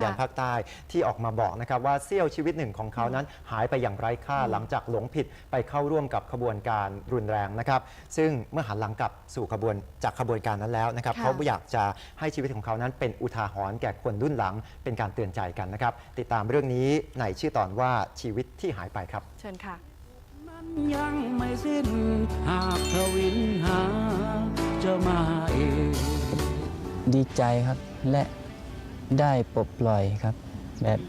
แดนภาคใต้ที่ออกมาบอกนะครับว่าเสี้ยวชีวิตหนึ่งของเขานั้นหายไปอย่างไร้ค่าหลังจากหลงผิดไปเข้าร่วมกับขบวนการรุนแรงนะครับ ซึ่งเมื่อหันหลังกลับสู่ขบวนจากขบวนการนั้นแล้วนะครับค่ะเขาอยากจะให้ชีวิตของเขานั้นเป็นอุทาหรณ์แก่คนรุ่นหลังเป็นการเตือนใจกันนะครับ ติดตามเรื่องนี้ในชื่อตอนว่าชีวิตที่หายไปครับ เชิญค่ะมันยังไม่สิ้นหากทวินหาจะมาเองดีใจครับและ ได้ปลดปล่อยครับ แบบ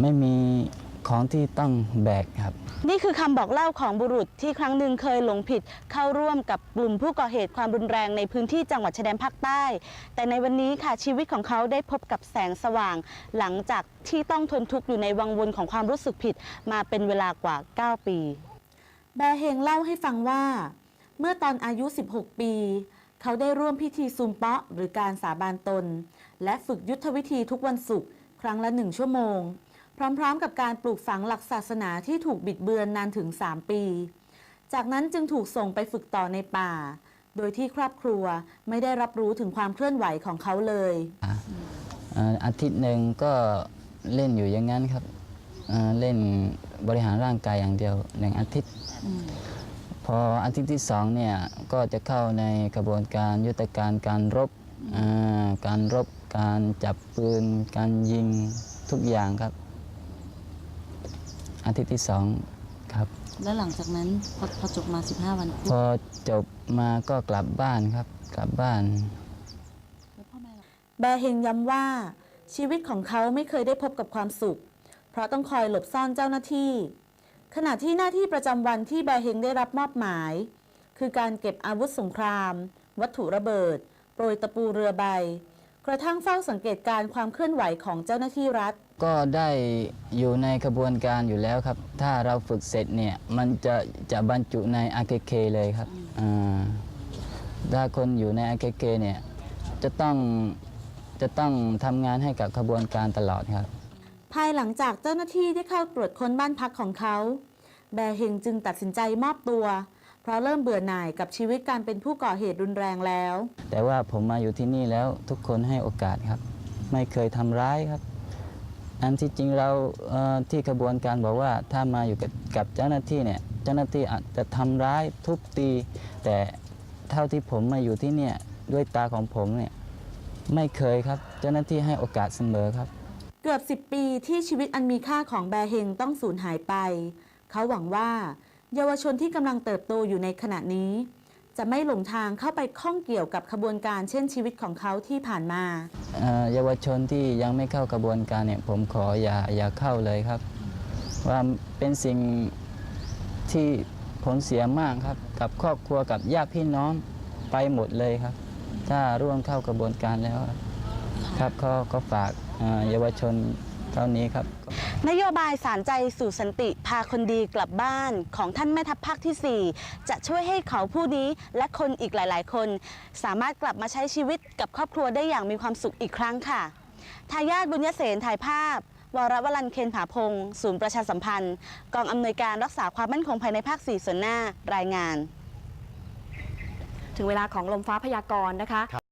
ไม่มีของที่ต้องแบกครับ นี่คือคำบอกเล่าของบุรุษที่ครั้งหนึ่งเคยหลงผิดเข้าร่วมกับกลุ่มผู้ก่อเหตุความรุนแรงในพื้นที่จังหวัดชายแดนภาคใต้ แต่ในวันนี้ค่ะชีวิตของเขาได้พบกับแสงสว่าง หลังจากที่ต้องทนทุกข์อยู่ในวังวนของความรู้สึกผิดมาเป็นเวลากว่า 9 ปี แบเฮงเล่าให้ฟังว่า เมื่อตอนอายุ 16 ปี เขาได้ร่วมพิธีซุมเปาะหรือการสาบานตน และฝึกยุทธวิธีทุกวันศุกร์ครั้งละหนึ่งชั่วโมง พร้อมๆ กับการปลูกฝังหลักศาสนาที่ถูกบิดเบือนนานถึง 3 ปี จากนั้นจึงถูกส่งไปฝึกต่อในป่า โดยที่ครอบครัวไม่ได้รับรู้ถึงความเคลื่อนไหวของเขาเลยอ่าอาทิตย์หนึ่งก็เล่นอยู่อย่างนั้นครับอ่าเล่นบริหารร่างกายอย่างเดียวหนึ่งอาทิตย์ พออาทิตย์ที่สองเนี่ยก็จะเข้าในกระบวนการยุทธการการรบอ่าการรบการจับปืน การยิงทุกอย่างครับ อาทิตย์ที่สองครับและหลังจากนั้นพอพอจบมา 15 วันพอจบมาก็กลับบ้านครับ กลับบ้าน แบร์เฮงย้ำว่า ชีวิตของเขาไม่เคยได้พบกับความสุข เพราะต้องคอยหลบซ่อนเจ้าหน้าที่ ขณะที่หน้าที่ประจำวันที่แบร์เฮงได้รับมอบหมาย คือการเก็บอาวุธสงคราม วัตถุระเบิด โปรยตะปูเรือใบ กระทั่งเฝ้าสังเกตการณ์ความเคลื่อนไหวของเจ้าหน้าที่รัฐ ก็ได้อยู่ในกระบวนการอยู่แล้วครับ ถ้าเราฝึกเสร็จเนี่ย มันจะจะบรรจุใน RKK เลยครับอ่าถ้าคนอยู่ใน RKK เนี่ย จะต้องจะต้องทำงานให้กับขบวนการตลอดครับ ภายหลังจากเจ้าหน้าที่ได้เข้าตรวจค้นบ้านพักของเขา แบร์เฮงจึงตัดสินใจมอบตัว เพราะเริ่มเบื่อหน่ายกับชีวิตการเป็นผู้ก่อเหตุรุนแรงแล้ว แต่ว่าผมมาอยู่ที่นี่แล้วทุกคนให้โอกาสครับ ไม่เคยทำร้ายครับ อันที่จริงเราเอ่อที่กระบวนการบอกว่าถ้ามาอยู่กับกับเจ้าหน้าที่เนี่ยเจ้าหน้าที่อาจจะทำร้ายทุบตี แต่เท่าที่ผมมาอยู่ที่เนี่ยด้วยตาของผมเนี่ยไม่เคยครับ เจ้าหน้าที่ให้โอกาสเสมอครับ เกือบ 10 ปีที่ชีวิตอันมีค่าของแบร์เฮงต้องสูญหายไป เขาหวังว่า เยาวชนที่กำลังเติบโตอยู่ในขณะนี้ จะไม่หลงทางเข้าไปข้องเกี่ยวกับขบวนการเช่นชีวิตของเขาที่ผ่านมาเอ่อเยาวชนที่ยังไม่เข้ากระบวนการเนี่ยผมขออย่าอย่าเข้าเลยครับ ว่าเป็นสิ่งที่ผลเสียมากครับ กับครอบครัวกับญาติพี่น้องไปหมดเลยครับ ถ้าร่วมเข้ากระบวนการแล้ว ครับครับก็ก็ฝากเอ่อเยาวชนเท่านี้ครับ นโยบายสารใจสู่สันติพาคนดีกลับบ้านของท่านแม่ทัพภาคที่ 4 จะช่วยให้เขาผู้นี้และคนอีกหลาย ๆ คน สามารถกลับมาใช้ชีวิตกับครอบครัวได้อย่างมีความสุขอีกครั้งค่ะทายาทบุญยเสนถ่ายภาพ วรวรันเคนผาพงศ์ศูนย์ประชาสัมพันธ์ กองอำนวยการรักษาความมั่นคงภายในภาค 4 ส่วนหน้ารายงาน ถึงเวลาของลมฟ้าพยากรณ์นะคะ